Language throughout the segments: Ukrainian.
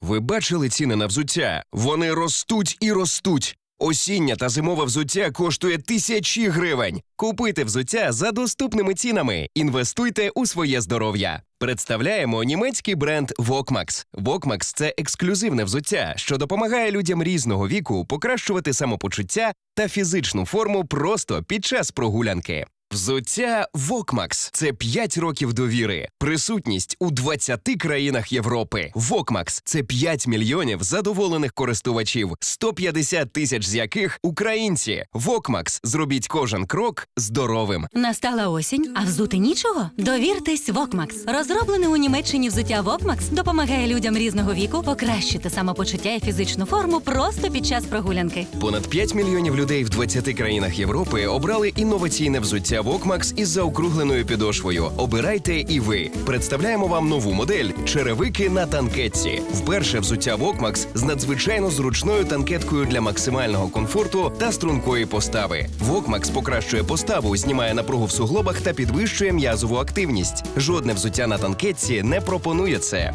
Ви бачили ціни на взуття? Вони ростуть і ростуть. Осіння та зимове взуття коштує тисячі гривень. Купуйте взуття за доступними цінами. Інвестуйте у своє здоров'я. Представляємо німецький бренд Вокмакс. Вокмакс це ексклюзивне взуття, що допомагає людям різного віку покращувати самопочуття та фізичну форму просто під час прогулянки. Взуття Вокмакс це 5 років довіри, присутність у 20 країнах Європи. Вокмакс це 5 мільйонів задоволених користувачів, 150 тисяч з яких українці. Вокмакс зробіть кожен крок здоровим. Настала осінь, а взути нічого? Довіртесь Вокмакс. Розроблене у Німеччині взуття Вокмакс допомагає людям різного віку покращити самопочуття і фізичну форму просто під час прогулянки. Понад 5 мільйонів людей в 20 країнах Європи обрали інноваційне взуття Вокмакс із заокругленою підошвою. Обирайте і ви. Представляємо вам нову модель черевики на танкетці. Вперше взуття Вокмакс з надзвичайно зручною танкеткою для максимального комфорту та стрункої постави. Вокмакс покращує поставу, знімає напругу в суглобах та підвищує м'язову активність. Жодне взуття на танкетці не пропонує це.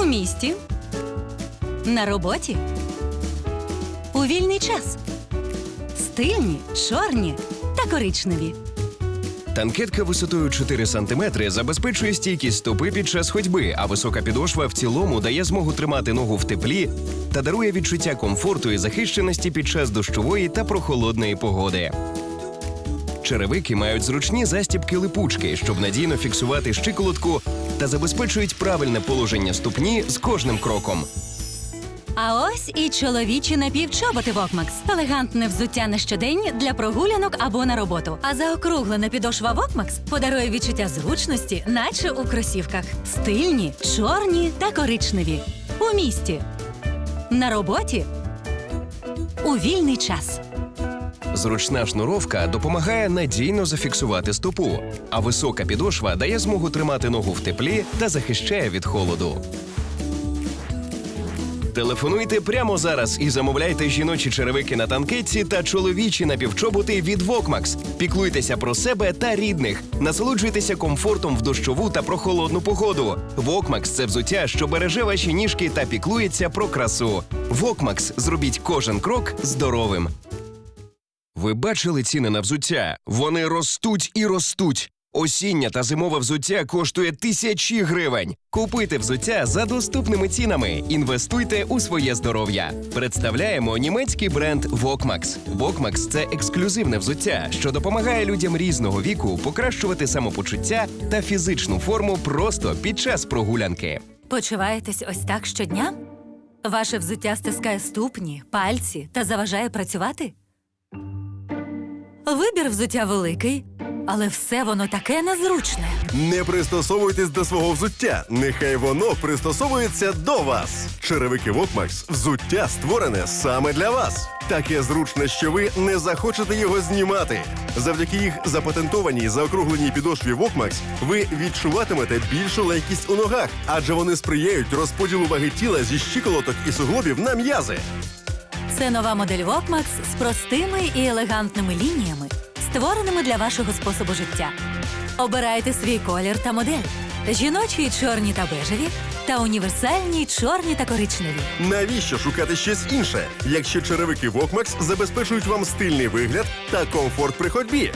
У місті, на роботі, у вільний час. Стильні, чорні та коричневі. Танкетка висотою 4 см забезпечує стійкість стопи під час ходьби, а висока підошва в цілому дає змогу тримати ногу в теплі та дарує відчуття комфорту і захищеності під час дощової та прохолодної погоди. Черевики мають зручні застібки липучки, щоб надійно фіксувати щиколотку та забезпечують правильне положення ступні з кожним кроком. А ось і чоловічі напівчоботи Вокмакс. Елегантне взуття на щодень для прогулянок або на роботу. А заокруглена підошва Вокмакс подарує відчуття зручності, наче у кросівках. Стильні, чорні та коричневі. У місті. На роботі. У вільний час. Зручна шнуровка допомагає надійно зафіксувати стопу, а висока підошва дає змогу тримати ногу в теплі та захищає від холоду. Телефонуйте прямо зараз і замовляйте жіночі черевики на танкетці та чоловічі напівчоботи від Вокмакс. Піклуйтеся про себе та рідних, насолоджуйтеся комфортом в дощову та прохолодну погоду. Вокмакс це взуття, що береже ваші ніжки та піклується про красу. Вокмакс зробіть кожен крок здоровим. Ви бачили ціни на взуття? Вони ростуть і ростуть. Осіння та зимове взуття коштує тисячі гривень. Купуйте взуття за доступними цінами. Інвестуйте у своє здоров'я. Представляємо німецький бренд Вокмакс. Вокмакс це ексклюзивне взуття, що допомагає людям різного віку покращувати самопочуття та фізичну форму просто під час прогулянки. Почуваєтесь ось так щодня? Ваше взуття стискає ступні, пальці та заважає працювати? Вибір взуття великий, але все воно таке незручне. Не пристосовуйтесь до свого взуття. Нехай воно пристосовується до вас. Черевики Вокмакс взуття створене саме для вас. Таке зручне, що ви не захочете його знімати. Завдяки їх запатентованій заокругленій підошві Вокмакс ви відчуватимете більшу легкість у ногах, адже вони сприяють розподілу ваги тіла зі щиколоток і суглобів на м'язи. Це нова модель Вокмакс з простими і елегантними лініями, створеними для вашого способу життя. Обирайте свій колір та модель: жіночі чорні та бежеві, та універсальні чорні та коричневі. Навіщо шукати щось інше, якщо черевики Вокмакс забезпечують вам стильний вигляд та комфорт при ходьбі?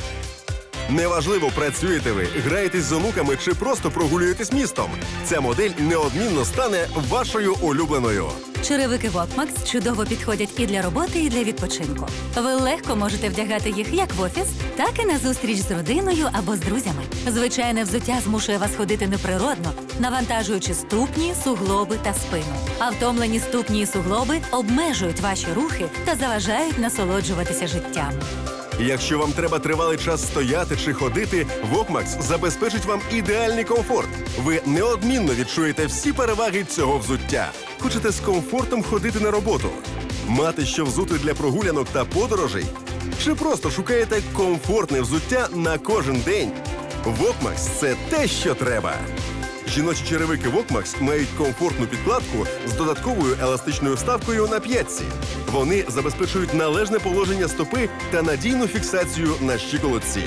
Неважливо, працюєте ви, граєтесь з онуками чи просто прогулюєтесь містом. Ця модель неодмінно стане вашою улюбленою. Черевики Вокмакс чудово підходять і для роботи, і для відпочинку. Ви легко можете вдягати їх як в офіс, так і на зустріч з родиною або з друзями. Звичайне взуття змушує вас ходити неприродно, навантажуючи ступні, суглоби та спину. А втомлені ступні і суглоби обмежують ваші рухи та заважають насолоджуватися життям. Якщо вам треба тривалий час стояти чи ходити, Вокмакс забезпечить вам ідеальний комфорт. Ви неодмінно відчуєте всі переваги цього взуття. Хочете з комфортом ходити на роботу, мати що взути для прогулянок та подорожей? Чи просто шукаєте комфортне взуття на кожен день? Вокмакс це те, що треба. Жіночі черевики Вокмакс мають комфортну підкладку з додатковою еластичною вставкою на п'ятці. Вони забезпечують належне положення стопи та надійну фіксацію на щиколотці.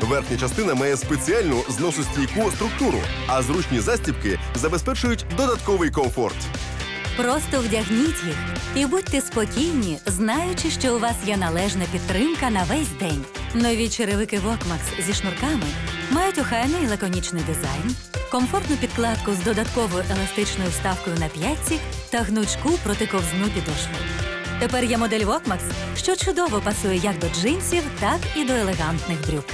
Верхня частина має спеціальну зносостійку структуру, а зручні застібки забезпечують додатковий комфорт. Просто вдягніть їх і будьте спокійні, знаючи, що у вас є належна підтримка на весь день. Нові черевики Вокмакс зі шнурками мають охайний лаконічний дизайн, комфортну підкладку з додатковою еластичною вставкою на п'ятці та гнучку протиковзну підошву. Тепер є модель Вокмакс, що чудово пасує як до джинсів, так і до елегантних брюк.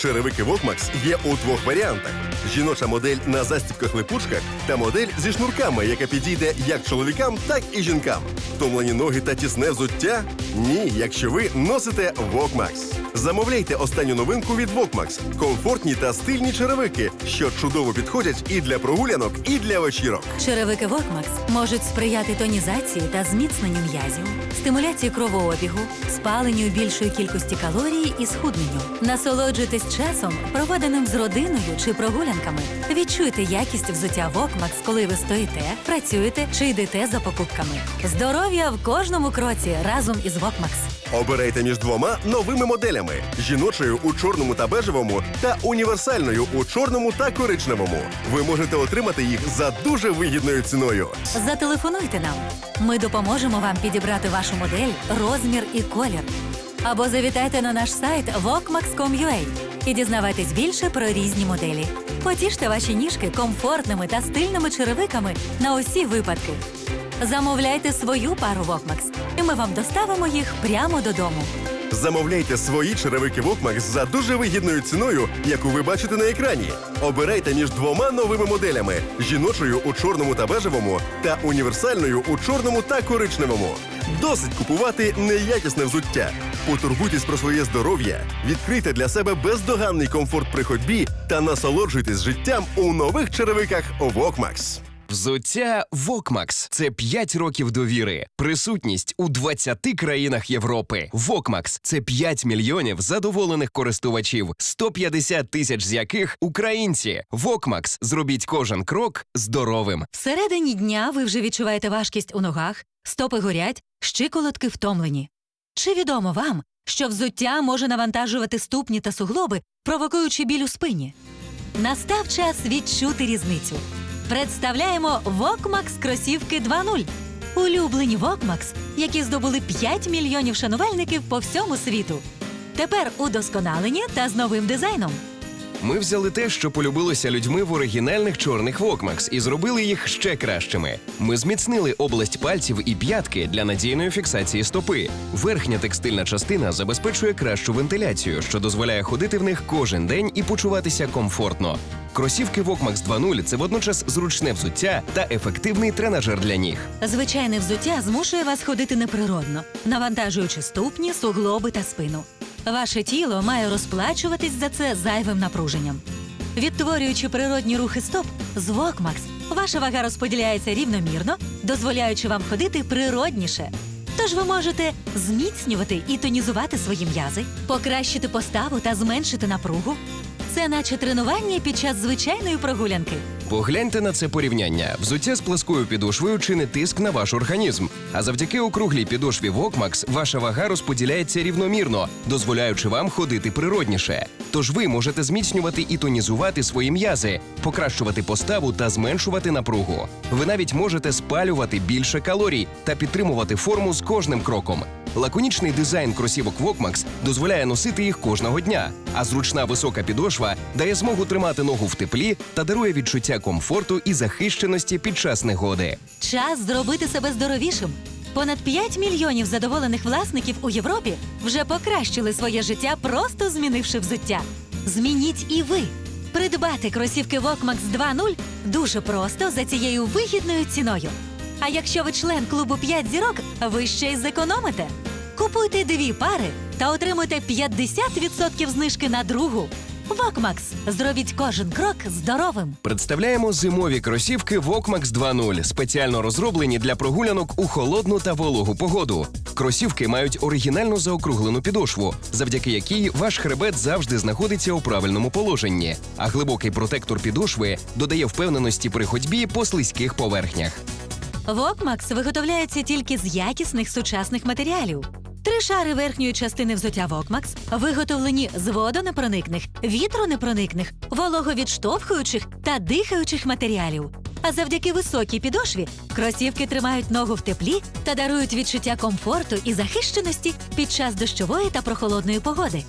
Черевики Вокмакс є у двох варіантах: жіноча модель на застібках-липучках та модель зі шнурками, яка підійде як чоловікам, так і жінкам. Втомлені ноги та тісне взуття? Ні, якщо ви носите Вокмакс. Замовляйте останню новинку від Вокмакс. Комфортні та стильні черевики, що чудово підходять і для прогулянок, і для вечірок. Черевики Вокмакс можуть сприяти тонізації та зміцненню м'язів, стимуляції кровообігу, спаленню більшої кількості калорій і схудненню. Насолоджуйтесь часом, проведеним з родиною чи прогулянками. Відчуйте якість взуття Вокмакс, коли ви стоїте, працюєте чи йдете за покупками. Здоров'я в кожному кроці разом із Вокмакс. Обирайте між двома новими моделями: жіночою у чорному та бежевому та універсальною у чорному та коричневому. Ви можете отримати їх за дуже вигідною ціною. Зателефонуйте нам. Ми допоможемо вам підібрати вашу модель, розмір і колір. Або завітайте на наш сайт walkmax.com.ua і дізнавайтесь більше про різні моделі. Потіште ваші ніжки комфортними та стильними черевиками на усі випадки. Замовляйте свою пару Walkmax, і ми вам доставимо їх прямо додому. Замовляйте свої черевики Вокмакс за дуже вигідною ціною, яку ви бачите на екрані. Обирайте між двома новими моделями: жіночою у чорному та бежевому та універсальною у чорному та коричневому. Досить купувати неякісне взуття. Потурбуйтесь про своє здоров'я, відкрийте для себе бездоганний комфорт при ходьбі та насолоджуйтесь життям у нових черевиках Вокмакс. Взуття Вокмакс це 5 років довіри. Присутність у 20 країнах Європи. Вокмакс це 5 мільйонів задоволених користувачів, 150 тисяч з яких українці. Вокмакс зробіть кожен крок здоровим. Всередині дня ви вже відчуваєте важкість у ногах, стопи горять, щиколотки втомлені. Чи відомо вам, що взуття може навантажувати ступні та суглоби, провокуючи біль у спині? Настав час відчути різницю. Представляємо Вокмакс кросівки 2.0. Улюблені Вокмакс, які здобули 5 мільйонів шанувальників по всьому світу. Тепер удосконалені та з новим дизайном. Ми взяли те, що полюбилося людьми в оригінальних чорних Вокмакс, і зробили їх ще кращими. Ми зміцнили область пальців і п'ятки для надійної фіксації стопи. Верхня текстильна частина забезпечує кращу вентиляцію, що дозволяє ходити в них кожен день і почуватися комфортно. Кросівки Вокмакс 2.0 – це водночас зручне взуття та ефективний тренажер для ніг. Звичайне взуття змушує вас ходити неприродно, навантажуючи ступні, суглоби та спину. Ваше тіло має розплачуватись за це зайвим напруженням. Відтворюючи природні рухи стоп з Вокмакс, ваша вага розподіляється рівномірно, дозволяючи вам ходити природніше. Тож ви можете зміцнювати і тонізувати свої м'язи, покращити поставу та зменшити напругу. Це наче тренування під час звичайної прогулянки. Погляньте на це порівняння. Взуття з пласкою підошвою чинить тиск на ваш організм. А завдяки округлій підошві Вокмакс ваша вага розподіляється рівномірно, дозволяючи вам ходити природніше. Тож ви можете зміцнювати і тонізувати свої м'язи, покращувати поставу та зменшувати напругу. Ви навіть можете спалювати більше калорій та підтримувати форму з кожним кроком. Лаконічний дизайн кросівок Вокмакс дозволяє носити їх кожного дня, а зручна висока підошва дає змогу тримати ногу в теплі та дарує відчуття комфорту і захищеності під час негоди. Час зробити себе здоровішим. Понад 5 мільйонів задоволених власників у Європі вже покращили своє життя, просто змінивши взуття. Змініть і ви. Придбати кросівки Вокмакс 2.0 дуже просто за цією вигідною ціною. А якщо ви член клубу 5 зірок, ви ще й зекономите. Купуйте дві пари та отримуйте 50% знижки на другу. Вокмакс. Зробіть кожен крок здоровим. Представляємо зимові кросівки Вокмакс 2.0, спеціально розроблені для прогулянок у холодну та вологу погоду. Кросівки мають оригінально заокруглену підошву, завдяки якій ваш хребет завжди знаходиться у правильному положенні, а глибокий протектор підошви додає впевненості при ходьбі по слизьких поверхнях. Вокмакс виготовляється тільки з якісних сучасних матеріалів. Три шари верхньої частини взуття Вокмакс виготовлені з водонепроникних, вітронепроникних, вологовідштовхуючих та дихаючих матеріалів. А завдяки високій підошві кросівки тримають ногу в теплі та дарують відчуття комфорту і захищеності під час дощової та прохолодної погоди.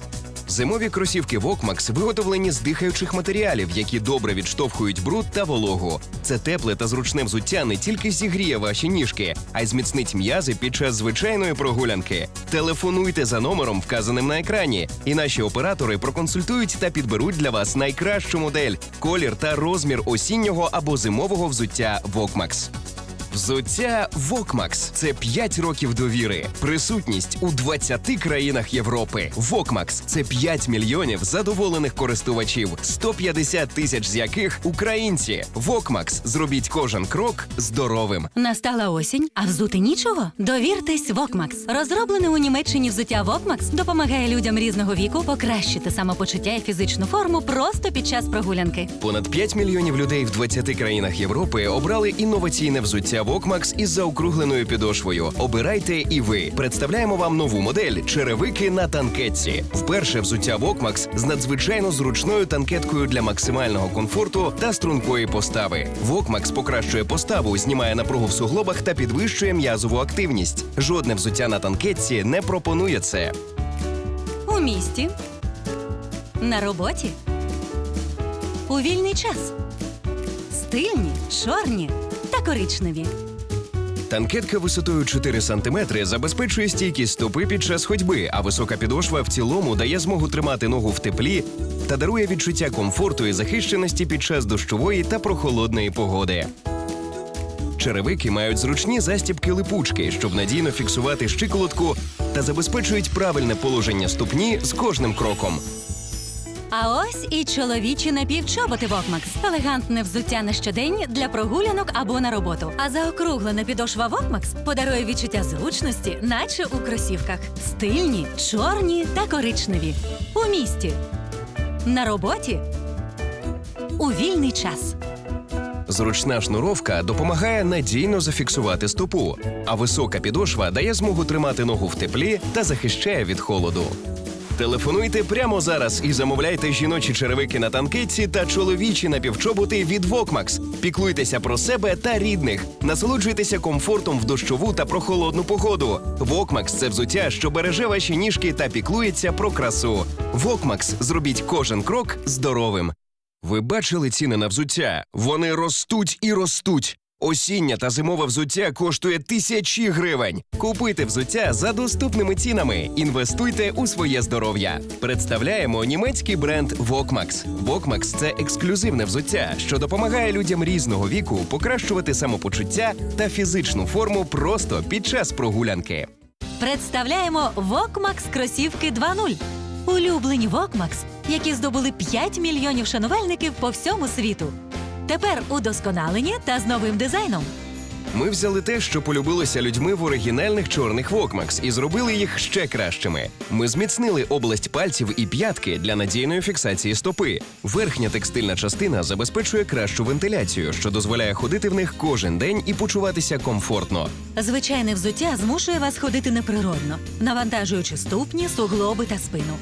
Зимові кросівки Вокмакс виготовлені з дихаючих матеріалів, які добре відштовхують бруд та вологу. Це тепле та зручне взуття не тільки зігріє ваші ніжки, а й зміцнить м'язи під час звичайної прогулянки. Телефонуйте за номером, вказаним на екрані, і наші оператори проконсультують та підберуть для вас найкращу модель, колір та розмір осіннього або зимового взуття Вокмакс. Взуття Вокмакс це 5 років довіри, присутність у 20 країнах Європи. Вокмакс це 5 мільйонів задоволених користувачів, 150 тисяч з яких українці. Вокмакс зробіть кожен крок здоровим. Настала осінь, а взути нічого? Довіртесь Вокмакс. Розроблене у Німеччині взуття Вокмакс допомагає людям різного віку покращити самопочуття і фізичну форму просто під час прогулянки. Понад 5 мільйонів людей в 20 країнах Європи обрали інноваційне взуття Вокмакс із заокругленою підошвою. Обирайте і ви. Представляємо вам нову модель черевики на танкетці. Вперше взуття Вокмакс з надзвичайно зручною танкеткою для максимального комфорту та стрункої постави. Вокмакс покращує поставу, знімає напругу в суглобах та підвищує м'язову активність. Жодне взуття на танкетці не пропонує це. У місті, на роботі, у вільний час. Стильні, чорні та коричневі. Танкетка висотою 4 см забезпечує стійкість стопи під час ходьби, а висока підошва в цілому дає змогу тримати ногу в теплі та дарує відчуття комфорту і захищеності під час дощової та прохолодної погоди. Черевики мають зручні застібки липучки, щоб надійно фіксувати щиколотку та забезпечують правильне положення ступні з кожним кроком. А ось і чоловічі напівчоботи Вокмакс. Елегантне взуття на щодень для прогулянок або на роботу. А заокруглена підошва Вокмакс подарує відчуття зручності, наче у кросівках. Стильні, чорні та коричневі. У місті. На роботі. У вільний час. Зручна шнуровка допомагає надійно зафіксувати стопу, а висока підошва дає змогу тримати ногу в теплі та захищає від холоду. Телефонуйте прямо зараз і замовляйте жіночі черевики на танкетці та чоловічі напівчоботи від Вокмакс. Піклуйтеся про себе та рідних. Насолоджуйтеся комфортом в дощову та прохолодну погоду. Вокмакс це взуття, що береже ваші ніжки та піклується про красу. Вокмакс зробіть кожен крок здоровим. Ви бачили ціни на взуття? Вони ростуть і ростуть. Осіння та зимове взуття коштує тисячі гривень. Купуйте взуття за доступними цінами. Інвестуйте у своє здоров'я. Представляємо німецький бренд Вокмакс. Вокмакс це ексклюзивне взуття, що допомагає людям різного віку покращувати самопочуття та фізичну форму просто під час прогулянки. Представляємо Вокмакс кросівки 2.0. Улюблені Вокмакс, які здобули 5 мільйонів шанувальників по всьому світу. Тепер удосконалені та з новим дизайном. Ми взяли те, що полюбилося людьми в оригінальних чорних Вокмакс, і зробили їх ще кращими. Ми зміцнили область пальців і п'ятки для надійної фіксації стопи. Верхня текстильна частина забезпечує кращу вентиляцію, що дозволяє ходити в них кожен день і почуватися комфортно. Звичайне взуття змушує вас ходити неприродно, навантажуючи ступні, суглоби та спину.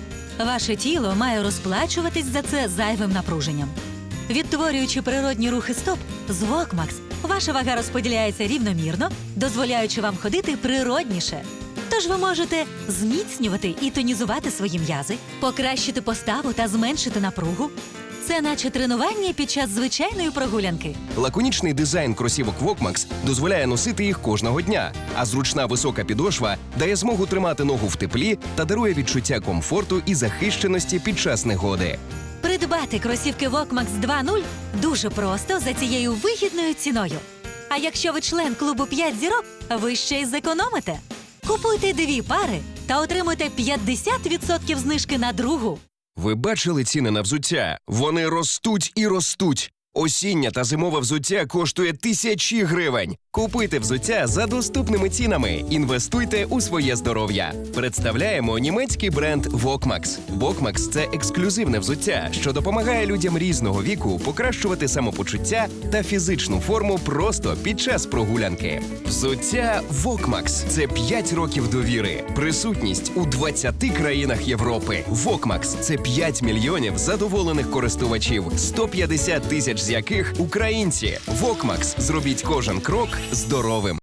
Ваше тіло має розплачуватись за це зайвим напруженням. Відтворюючи природні рухи стоп з Вокмакс, ваша вага розподіляється рівномірно, дозволяючи вам ходити природніше. Тож ви можете зміцнювати і тонізувати свої м'язи, покращити поставу та зменшити напругу. Це наче тренування під час звичайної прогулянки. Лаконічний дизайн кросівок Вокмакс дозволяє носити їх кожного дня, а зручна висока підошва дає змогу тримати ногу в теплі та дарує відчуття комфорту і захищеності під час негоди. Придбати кросівки Вокмакс 2.0 дуже просто за цією вигідною ціною. А якщо ви член клубу 5 зірок, ви ще й зекономите. Купуйте дві пари та отримуйте 50% знижки на другу. Ви бачили ціни на взуття? Вони ростуть і ростуть. Осіння та зимове взуття коштує тисячі гривень. Купуйте взуття за доступними цінами. Інвестуйте у своє здоров'я. Представляємо німецький бренд Вокмакс. Вокмакс це ексклюзивне взуття, що допомагає людям різного віку покращувати самопочуття та фізичну форму просто під час прогулянки. Взуття Вокмакс це 5 років довіри, присутність у 20 країнах Європи. Вокмакс це 5 мільйонів задоволених користувачів, 150 тисяч яких українці. Вокмакс зробіть кожен крок здоровим.